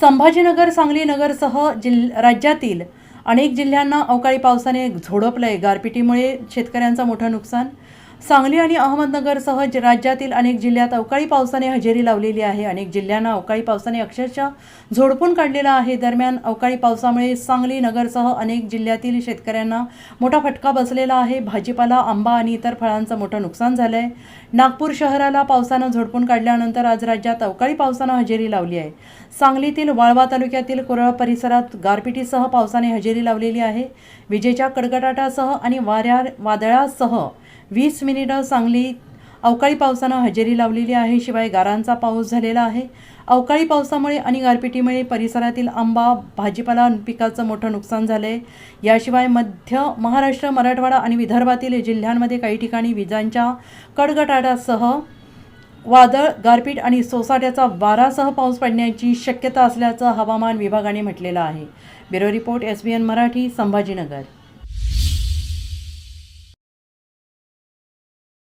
संभाजीनगर सांगली नगरसह जिल राज्यातील अनेक जिल्ह्यांना अवकाळी पावसाने झोडपलंय. गारपिटीमुळे शेतकऱ्यांचं मोठं नुकसान सांगली आणि अहमदनगरसह ज- राज्यातील अनेक जिल्ह्यात अवकाळी पावसाने हजेरी लावलेली आहे. अनेक जिल्ह्यांना अवकाळी पावसाने अक्षरशः झोडपून काढलेलं आहे. दरम्यान अवकाळी पावसामुळे सांगली नगरसह अनेक जिल्ह्यातील शेतकऱ्यांना मोठा फटका बसलेला आहे. भाजीपाला आंबा आणि इतर फळांचं मोठं नुकसान झालं आहे नागपूर शहराला पावसानं झोडपून काढल्यानंतर आज राज्यात अवकाळी पावसानं हजेरी लावली आहे. सांगलीतील वाळवा तालुक्यातील कुरळ परिसरात गारपिटीसह पावसाने हजेरी लावलेली आहे. विजेच्या कडकडाटासह आणि वाऱ्या वादळासह वीस मिनिटं सांगली अवकाळी पावसानं हजेरी लावलेली आहे शिवाय गारांचा पाऊस झालेला आहे. अवकाळी पावसामुळे आणि गारपिटीमुळे परिसरातील आंबा भाजीपाला पिकाचं मोठं नुकसान झालं आहे याशिवाय मध्य महाराष्ट्र मराठवाडा आणि विदर्भातील जिल्ह्यांमध्ये काही ठिकाणी विजांच्या कडगटाटासह वादळ गारपीट आणि सोसाट्याचा वारासह पाऊस पडण्याची शक्यता असल्याचं हवामान विभागाने म्हटलेलं आहे. Bureau report S B N Marathi Sambhajinagar.